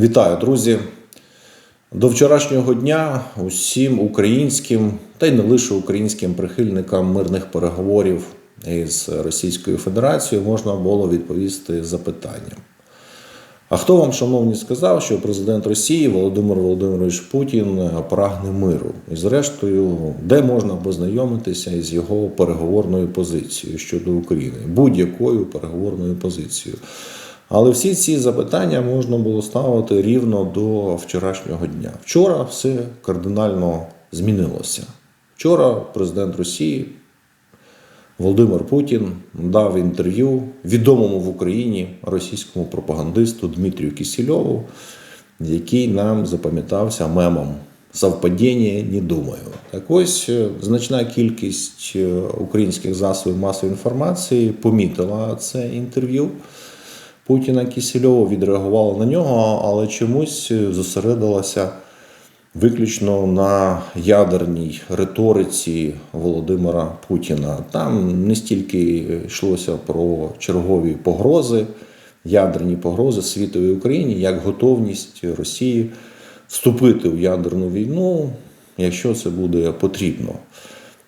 Вітаю, друзі! До вчорашнього дня усім українським та й не лише українським прихильникам мирних переговорів із Російською Федерацією можна було відповісти запитанням. А хто вам, шановні, сказав, що президент Росії Володимир Володимирович Путін прагне миру? І зрештою, де можна познайомитися із його переговорною позицією щодо України, будь-якою переговорною позицією? Але всі ці запитання можна було ставити рівно до вчорашнього дня. Вчора все кардинально змінилося. Вчора президент Росії Володимир Путін дав інтерв'ю відомому в Україні російському пропагандисту Дмитрію Кисельову, який нам запам'ятався мемом. Совпадіння не думаю. Так ось е, значна кількість е, українських засобів масової інформації помітила це інтерв'ю. Путіна Кісельова відреагувала на нього, але чомусь зосередилася виключно на ядерній риториці Володимира Путіна. Там не стільки йшлося про чергові погрози, ядерні погрози світовій Україні, як готовність Росії вступити в ядерну війну, якщо це буде потрібно.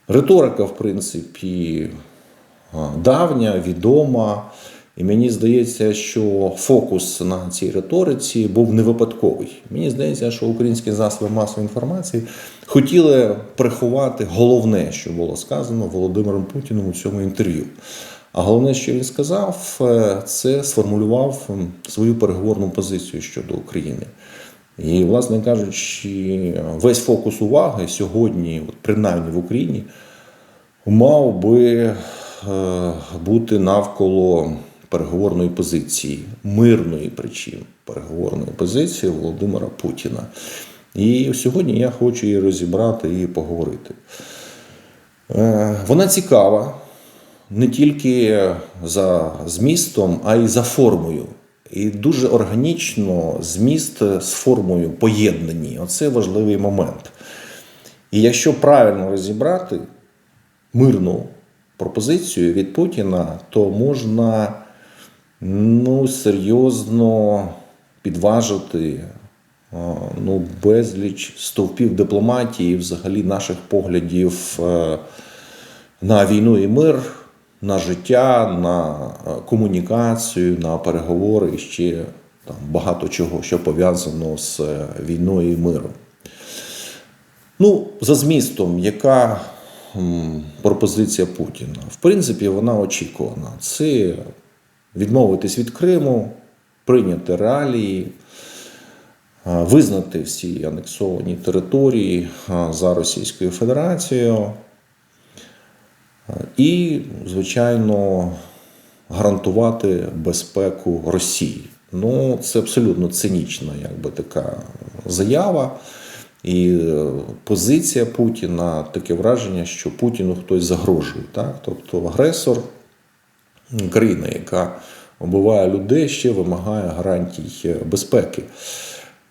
Риторика, в принципі, давня, відома. І мені здається, що фокус на цій риториці був не випадковий. Мені здається, що українські засоби масової інформації хотіли приховати головне, що було сказано Володимиром Путіним у цьому інтерв'ю. А головне, що він сказав, це сформулював свою переговорну позицію щодо України. І, власне кажучи, весь фокус уваги сьогодні, от принаймні в Україні, мав би бути навколо переговорної позиції, мирної причин переговорної позиції Володимира Путіна. І сьогодні я хочу її розібрати і поговорити. Вона цікава не тільки за змістом, а й за формою. І дуже органічно зміст з формою поєднані. Оце важливий момент. І якщо правильно розібрати мирну пропозицію від Путіна, то можна ну, серйозно підважити ну, безліч стовпів дипломатії, взагалі наших поглядів е, на війну і мир, на життя, на е, комунікацію, на переговори і ще там багато чого, що пов'язано з е, війною і миром. Ну, за змістом, яка пропозиція Путіна? В принципі, вона очікувана. Це відмовитись від Криму, прийняти реалії, визнати всі анексовані території за Російською Федерацією і, звичайно, гарантувати безпеку Росії. Ну, це абсолютно цинічна, якби така заява. І е, позиція Путіна таке враження, що Путіну хтось загрожує. Так? Тобто агресор, країна, яка вбиває людей, ще вимагає гарантій безпеки.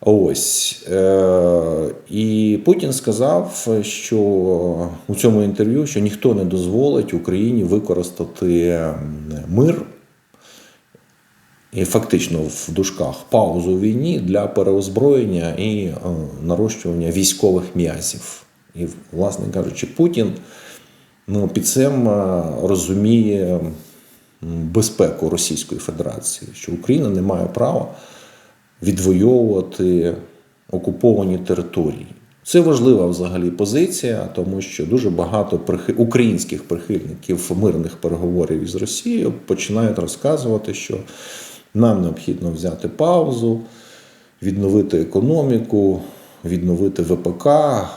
Ось. Е, і Путін сказав, що у цьому інтерв'ю що ніхто не дозволить Україні використати мир і фактично в дужках паузу у війні для переозброєння і е, нарощування військових м'язів. І, власне кажучи, Путін ну, під цим е, розуміє безпеку Російської Федерації, що Україна не має права відвоювати окуповані території. Це важлива взагалі позиція, тому що дуже багато українських прихильників мирних переговорів із Росією починають розказувати, що нам необхідно взяти паузу, відновити економіку, відновити ВПК,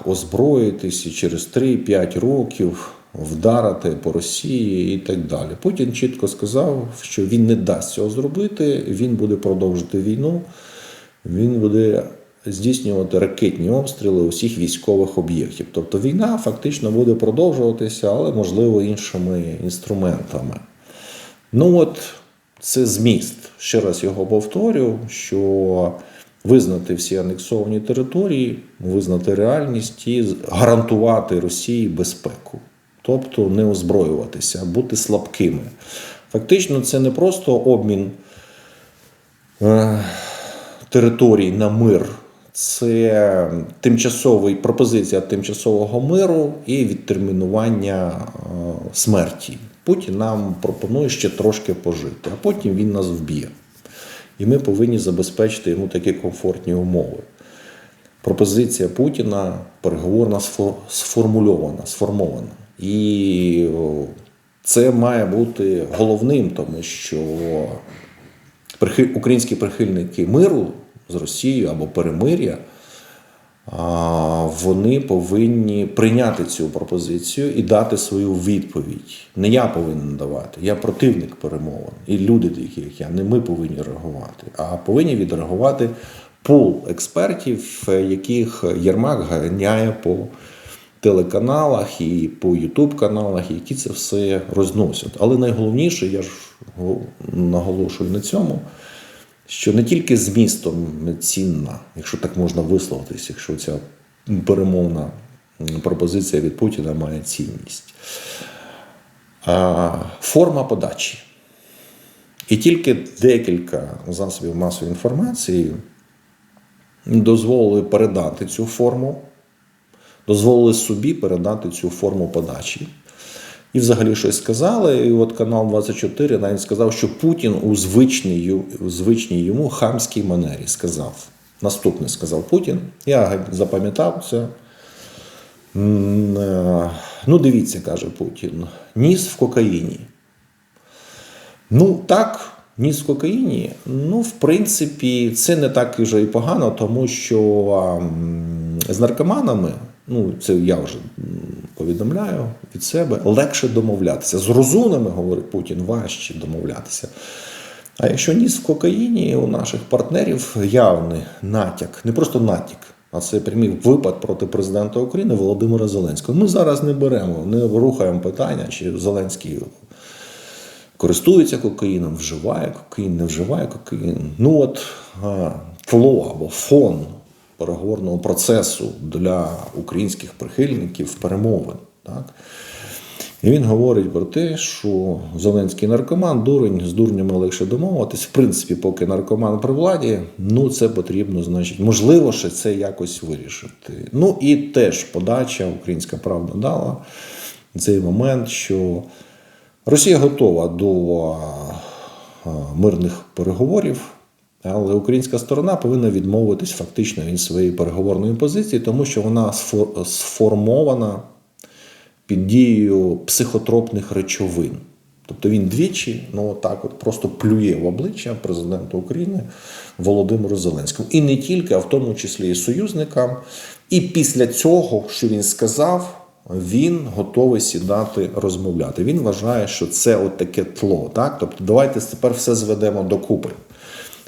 озброїтись і через 3-5 років вдарити по Росії і так далі. Путін чітко сказав, що він не дасть цього зробити, він буде продовжити війну, він буде здійснювати ракетні обстріли усіх військових об'єктів. Тобто війна фактично буде продовжуватися, але можливо іншими інструментами. Ну от це зміст. Ще раз його повторю, що визнати всі анексовані території, визнати реальність і гарантувати Росії безпеку, тобто не озброюватися, бути слабкими. Фактично, це не просто обмін е, територій на мир. Це тимчасовий пропозиція тимчасового миру і відтермінування е, смерті. Путін нам пропонує ще трошки пожити, а потім він нас вб'є. І ми повинні забезпечити йому такі комфортні умови. Пропозиція Путіна переговорна сформульована, сформована. І це має бути головним, тому що українські прихильники миру з Росією або перемир'я, вони повинні прийняти цю пропозицію і дати свою відповідь. Не я повинен давати, я противник перемовин. І люди, такі як я, не ми повинні реагувати, а повинні відреагувати пул експертів, е, яких Єрмак ганяє по телеканалах і по Ютуб каналах, які це все розносять. Але найголовніше, я ж наголошую на цьому, що не тільки змістом цінна, якщо так можна висловитись, якщо ця перемовна пропозиція від Путіна має цінність, а форма подачі. І тільки декілька засобів масової інформації дозволили передати цю форму, дозволили собі передати цю форму подачі. І взагалі щось сказали. І от канал 24 навіть сказав, що Путін у звичній, у звичній йому хамській манері сказав. Наступне сказав Путін. Я запам'ятав це. Е, Ну, дивіться, каже Путін, ніс в кокаїні. Ну, так, ніс в кокаїні. Ну, в принципі, це не так вже і погано, тому що з наркоманами, ну, це я вже повідомляю від себе, легше домовлятися. З розумними, говорить Путін, важче домовлятися. А якщо ніс в кокаїні у наших партнерів явний натяк, не просто натяк, а це прямий випад проти президента України Володимира Зеленського. Ми зараз не беремо, не рухаємо питання, чи Зеленський користується кокаїном, вживає кокаїн, не вживає кокаїн. Ну от тло або фон переговорного процесу для українських прихильників перемовин. Так? І він говорить про те, що Зеленський наркоман, дурень, з дурнями легше домовитись. В принципі, поки наркоман при владі, ну це потрібно, значить, можливо, ще це якось вирішити. Ну і теж подача, Українська правда дала цей момент, що Росія готова до мирних переговорів, але українська сторона повинна відмовитись фактично від своєї переговорної позиції, тому що вона сформована під дією психотропних речовин. Тобто він двічі, ну так от просто плює в обличчя президента України Володимиру Зеленському. І не тільки, а в тому числі і союзникам. І після цього, що він сказав, він готовий сідати розмовляти. Він вважає, що це от таке тло. Так? Тобто, давайте тепер все зведемо докупи.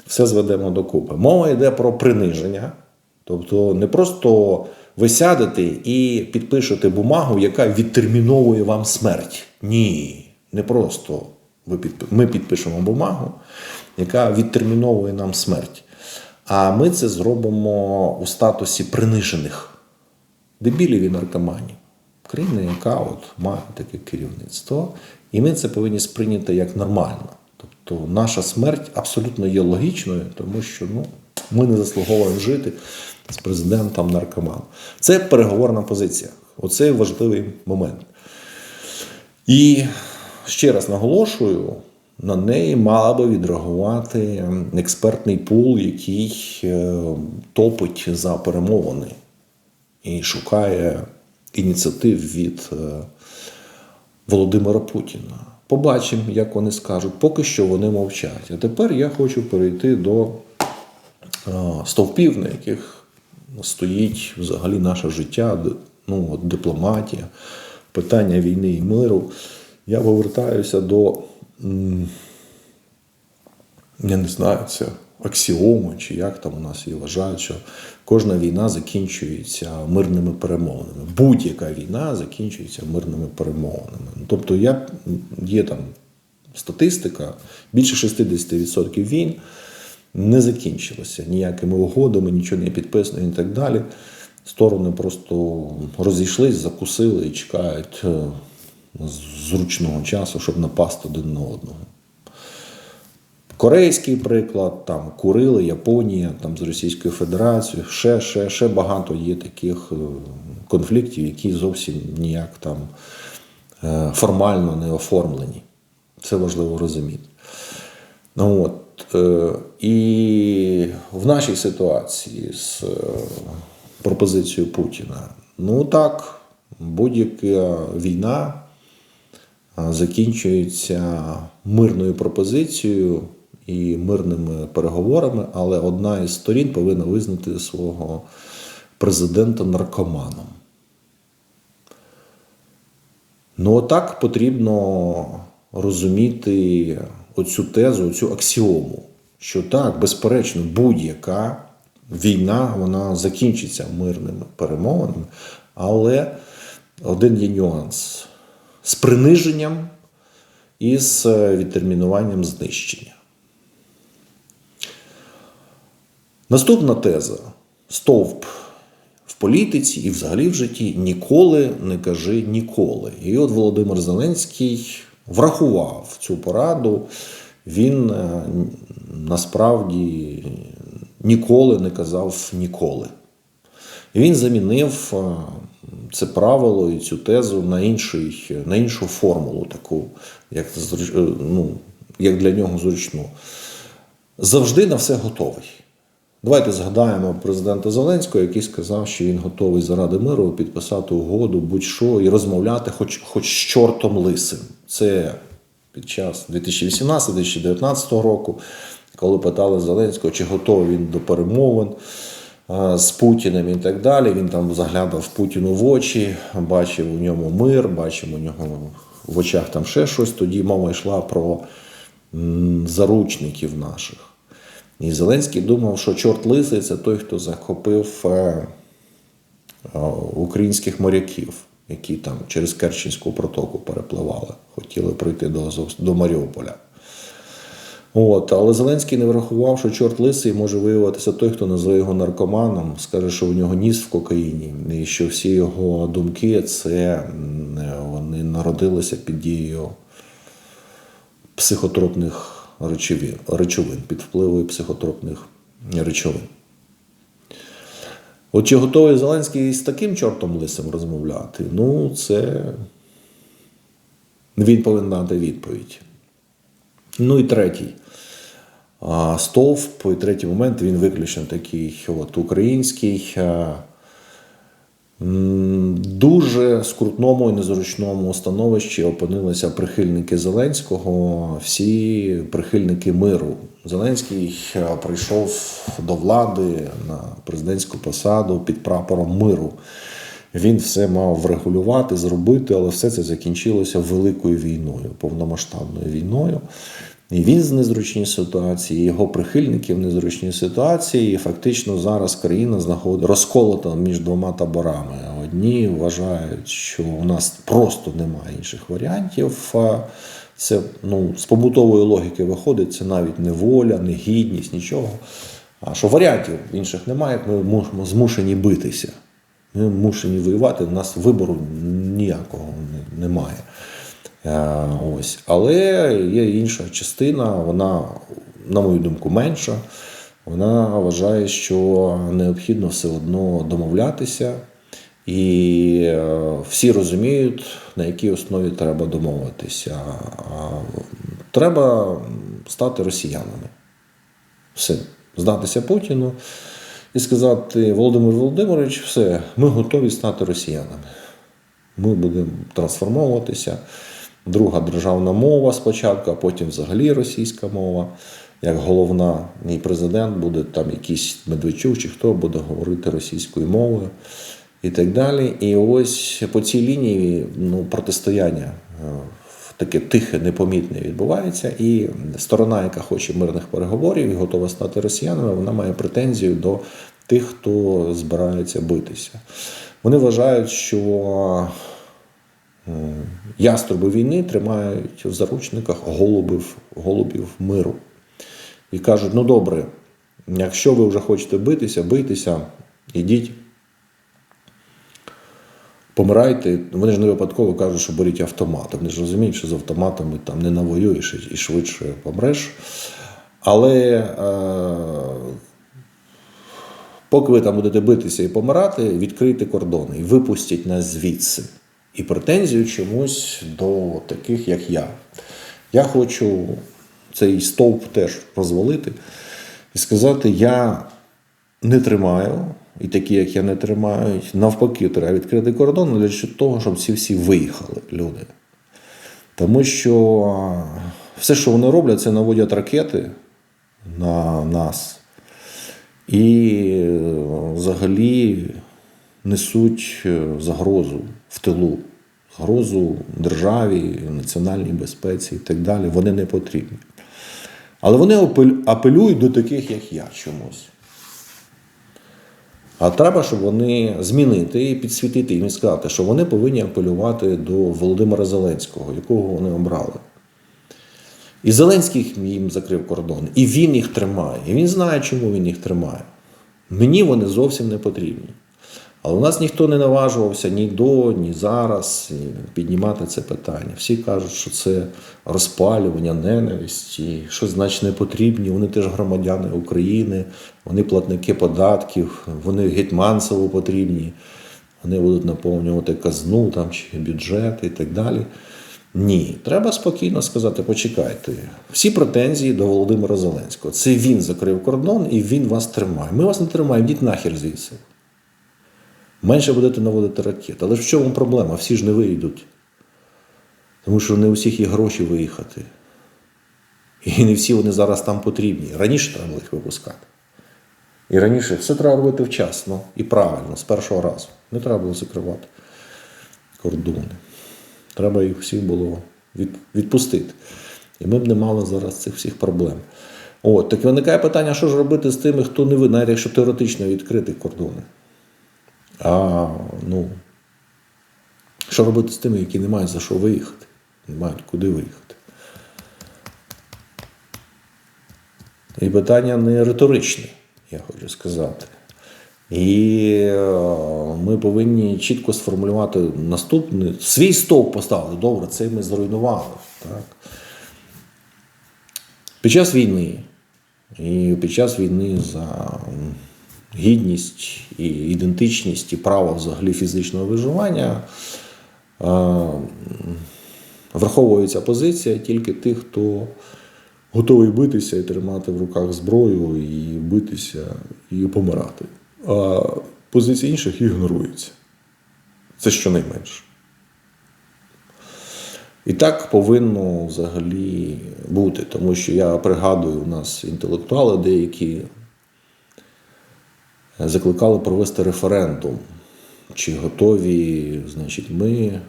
Все зведемо докупи. Мова йде про приниження. Тобто не просто ви сядете і підпишете бумагу, яка відтерміновує вам смерть. Ні, не просто ми підпишемо бумагу, яка відтерміновує нам смерть. А ми це зробимо у статусі принижених дебілів і наркоманів. Країна, яка от має таке керівництво, і ми це повинні сприйняти як нормально. Тобто наша смерть абсолютно є логічною, тому що ну, ми не заслуговуємо жити з президентом наркоманом. Це переговорна позиція. Оце важливий момент. І ще раз наголошую, на неї мала би відреагувати експертний пул, який е, топить за перемовини і шукає ініціатив від е, Володимира Путіна. Побачимо, як вони скажуть. Поки що вони мовчать. А тепер я хочу перейти до е, стовпів, на яких стоїть взагалі наше життя, ну, дипломатія, питання війни і миру. Я повертаюся до, я не знаю, це аксіоми, чи як там у нас її вважають, що кожна війна закінчується мирними перемовинами. Будь-яка війна закінчується мирними перемовинами. Ну, Тобто я, є там статистика, більше 60% війн не закінчилося ніякими угодами, нічого не підписано і так далі. Сторони просто розійшлись, закусили і чекають е, зручного часу, щоб напасти один на одного. Корейський приклад, там Курили, Японія, там з Російською Федерацією, ще, ще, ще багато є таких е, конфліктів, які зовсім ніяк там е, формально не оформлені. Це важливо розуміти. Ну, от, е, і в нашій ситуації з пропозицією Путіна, ну так, будь-яка війна закінчується мирною пропозицією і мирними переговорами, але одна із сторін повинна визнати свого президента наркоманом. Ну, отак потрібно розуміти оцю тезу, оцю аксіому, що так, безперечно, будь-яка війна вона закінчиться мирними перемовинами, але один є нюанс з приниженням і з відтермінуванням знищення. Наступна теза: стовп в політиці і взагалі в житті ніколи не кажи ніколи. І от Володимир Зеленський врахував цю пораду. Він е, насправді ніколи не казав ніколи. Він замінив е, це правило і цю тезу на інший, на іншу формулу, таку, як, е, ну, як для нього зручну. Завжди на все готовий. Давайте згадаємо президента Зеленського, який сказав, що він готовий заради миру підписати угоду, будь-що і розмовляти, хоч, хоч з чортом лисим. Це під час 2018-2019 року, коли питали Зеленського, чи готовий він до перемовин з Путіним і так далі. Він там заглядав Путіну в очі, бачив у ньому мир, бачив у нього в очах там ще щось. Тоді мова йшла про заручників наших. І Зеленський думав, що чорт лисий це той, хто захопив е, е, українських моряків, які там через Керченську протоку перепливали, хотіли прийти до, до Маріуполя. От, але Зеленський не врахував, що чорт лисий може виявитися той, хто назве його наркоманом, скаже, що у нього ніс в кокаїні, і що всі його думки це вони народилися під дією психотропних речовин, речовин під впливом психотропних речовин. От чи готовий Зеленський з таким чортом лисим розмовляти? Ну, це він повинен дати відповідь. Ну і третій. Стовп, і третій момент, він виключно такий от, український. Дуже скрутному і незручному становищі опинилися прихильники Зеленського, всі прихильники миру. Зеленський е, прийшов до влади на президентську посаду під прапором миру. Він все мав врегулювати, зробити, але все це закінчилося великою війною, повномасштабною війною. І він з незручній ситуації, його прихильники в незручній ситуації. І фактично зараз країна знаходить розколота між двома таборами. Одні вважають, що у нас просто немає інших варіантів. Це ну, з побутової логіки виходить, це навіть не воля, не гідність, нічого. А що варіантів інших немає, ми змушені битися. Ми мушені воювати, у нас вибору ніякого не- немає. Е, Ось. Але є інша частина, вона, на мою думку, менша. Вона вважає, що необхідно все одно домовлятися, і е, всі розуміють, на якій основі треба домовитися. Треба стати росіянами. Все, здатися Путіну і сказати: Володимир Володимирович, все, ми готові стати росіянами. Ми будемо трансформовуватися. Друга державна мова спочатку, а потім взагалі російська мова. Як головна, мій президент буде там якийсь Медведчук чи хто буде говорити російською мовою і так далі. І ось по цій лінії ну, протистояння е, таке тихе, непомітне відбувається. І сторона, яка хоче мирних переговорів і готова стати росіянами, вона має претензію до тих, хто збирається битися. Вони вважають, що яструби війни тримають в заручниках голубів, голубів миру. І кажуть: ну добре, якщо ви вже хочете битися, бийтеся, ідіть. Помирайте, вони ж не випадково кажуть, що беріть автомат. Вони ж розуміють, що з автоматами там не навоюєш і швидше помреш. Але е, поки ви там будете битися і помирати, відкрийте кордони і випустіть нас звідси. І претензію чомусь до таких, як я. Я хочу цей стовп теж розвалити і сказати: я не тримаю, і такі, як я не тримають, навпаки, треба відкрити кордон для того, щоб ці всі виїхали люди. Тому що все, що вони роблять, це наводять ракети на нас і е, взагалі несуть е, загрозу в тилу, загрозу державі, національній безпеці і так далі. Вони не потрібні. Але вони апелюють до таких, як я, чомусь. А треба, щоб вони змінити і підсвітити їм і сказати, що вони повинні апелювати до Володимира Зеленського, якого вони обрали. І Зеленський їм закрив кордон, і він їх тримає. І він знає, чому він їх тримає. Мені вони зовсім не потрібні. Але у нас ніхто не наважувався ні до, ні зараз піднімати це питання. Всі кажуть, що це розпалювання, ненависті, що значить не потрібні. Вони теж громадяни України, вони платники податків, вони гетьманцеву потрібні, вони будуть наповнювати казну там, чи бюджет і так далі. Ні, треба спокійно сказати, почекайте. Всі претензії до Володимира Зеленського. Це він закрив кордон і він вас тримає. Ми вас не тримаємо, йдіть нахер звідси. Менше будете наводити ракет. Але ж в чому проблема? Всі ж не вийдуть. Тому що не у всіх є гроші виїхати. І не всі вони зараз там потрібні. Раніше треба було їх випускати. І раніше все треба робити вчасно і правильно, з першого разу. Не треба було закривати кордони. Треба їх всіх було відпустити. І ми б не мали зараз цих всіх проблем. От, так виникає питання, що ж робити з тими, хто не ви, навіть якщо теоретично відкрити кордони. А ну, що робити з тими, які не мають за що виїхати, не мають куди виїхати. І питання не риторичне, я хочу сказати. І е, ми повинні чітко сформулювати наступний свій стовп поставити. Добре, це ми зруйнували. Так? Під час війни і під час війни за гідність і ідентичність і право взагалі фізичного виживання е, враховується позиція тільки тих, хто готовий битися і тримати в руках зброю, і битися, і помирати. А позиції інших ігноруються. Це щонайменше. І так повинно взагалі бути, тому що я пригадую, у нас інтелектуали деякі закликали провести референдум, чи готові, значить, ми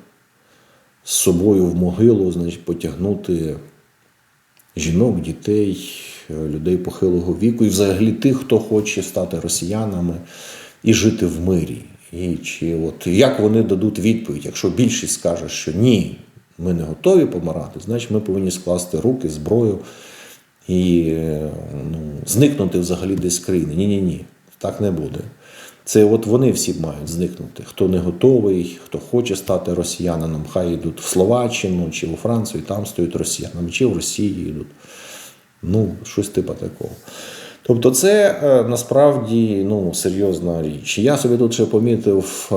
з собою в могилу, значить, потягнути жінок, дітей, людей похилого віку і взагалі тих, хто хоче стати росіянами і жити в мирі. І чи от як вони дадуть відповідь, якщо більшість скаже, що ні, ми не готові помирати, значить ми повинні скласти руки, зброю і е, ну, зникнути взагалі десь країни. Ні, ні, ні, так не буде. Це от вони всі мають зникнути. Хто не готовий, хто хоче стати росіянином, хай йдуть в Словаччину чи у Францію, і там стоять росіянами, чи в Росії йдуть. Ну, щось типу такого. Тобто, це е, насправді ну, серйозна річ. Я собі тут ще помітив е,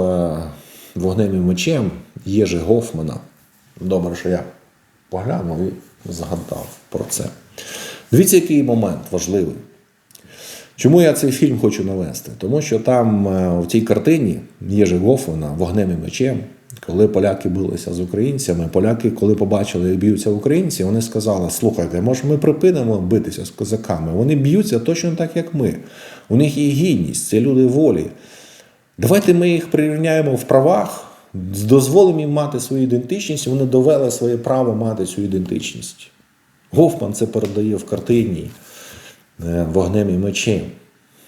вогнем і мечем Єжи Гофмана. Добре, що я поглянув і згадав про це. Дивіться, який момент важливий. Чому я цей фільм хочу навести? Тому що там е, в цій картині Єжи Гофмана вогнем і мечем, коли поляки билися з українцями, поляки, коли побачили, як б'ються українці, вони сказали: слухайте, може ми припинимо битися з козаками? Вони б'ються точно так, як ми. У них є гідність, це люди волі. Давайте ми їх прирівняємо в правах, дозволимо їм мати свою ідентичність, вони довели своє право мати цю ідентичність. Гофман це передає в картині вогнем і мечем.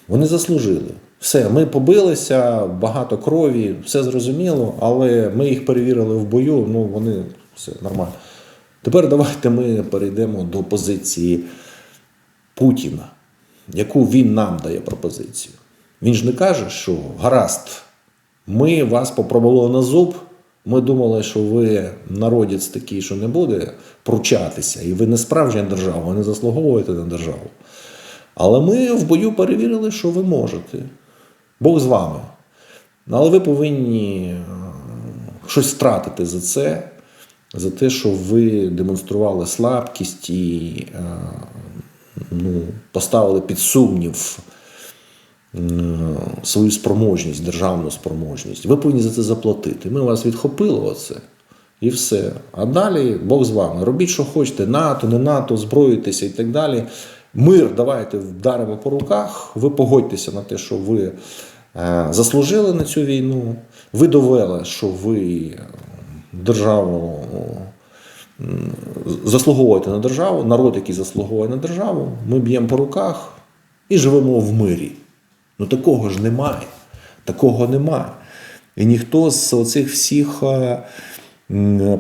Вони заслужили. Все, ми побилися, багато крові, все зрозуміло, але ми їх перевірили в бою, ну вони все нормально. Тепер давайте ми перейдемо до позиції Путіна, яку він нам дає пропозицію. Він ж не каже, що гаразд, ми вас попробували на зуб, Ми думали, що ви народець такий, що не буде пручатися, і ви не справжня держава, ви не заслуговуєте на державу. Але ми в бою перевірили, що ви можете. Бог з вами. Але ви повинні е, щось втратити за це, за те, що ви демонстрували слабкість і е, ну, поставили під сумнів е, свою спроможність, державну спроможність. Ви повинні за це заплатити. Ми вас відхопили оце. І все. А далі Бог з вами. Робіть, що хочете, НАТО, не НАТО, зброїтеся і так далі. Мир, давайте вдаримо по руках. Ви погодьтеся на те, що ви е, заслужили на цю війну. Ви довели, що ви е, державу заслуговуєте на державу, народ, який заслуговує на державу. Ми б'ємо по руках і живемо в мирі. Ну такого ж немає. Такого немає. І ніхто з оцих всіх е,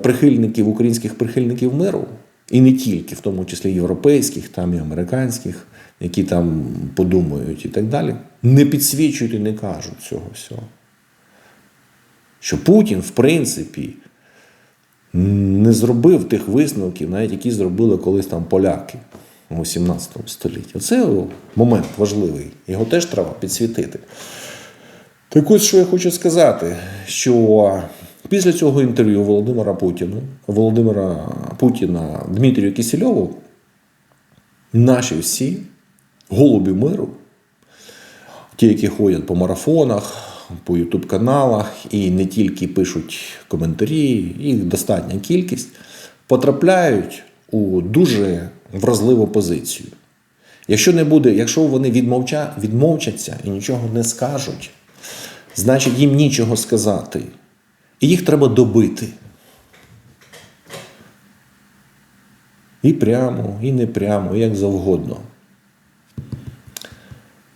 прихильників, українських прихильників миру, і не тільки, в тому числі європейських, там і американських, які там подумають і так далі, не підсвічують і не кажуть цього всього. Що Путін, в принципі, не зробив тих висновків, навіть які зробили колись там поляки у 17 столітті. Оце момент важливий. Його теж треба підсвітити. Так ось що я хочу сказати, що після цього інтерв'ю Володимира Путіна, Володимира Путіна Дмитрію Кисельову, наші всі голубі миру, ті, які ходять по марафонах, по ютуб-каналах і не тільки пишуть коментарі, їх достатня кількість, потрапляють у дуже вразливу позицію. Якщо не буде, якщо вони відмовча, відмовчаться і нічого не скажуть, значить їм нічого сказати. І їх треба добити. І прямо, і не прямо, як завгодно.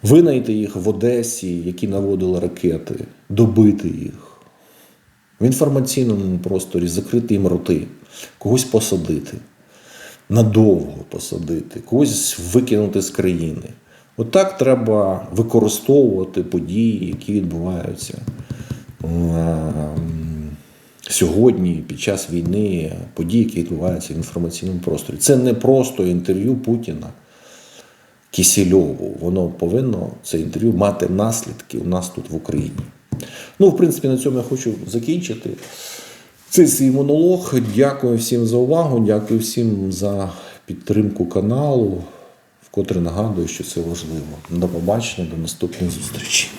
Винайти їх в Одесі, які наводили ракети, добити їх. В інформаційному просторі закрити їм роти, когось посадити, надовго посадити, когось викинути з країни. Отак треба використовувати події, які відбуваються ем, сьогодні під час війни, події, які відбуваються в інформаційному просторі. Це не просто інтерв'ю Путіна. Кісільову. Воно повинно це інтерв'ю мати наслідки у нас тут в Україні. Ну, в принципі, на цьому я хочу закінчити. Цей свій монолог. Дякую всім за увагу. Дякую всім за підтримку каналу, вкотре нагадую, що це важливо. До побачення, до наступних зустрічей.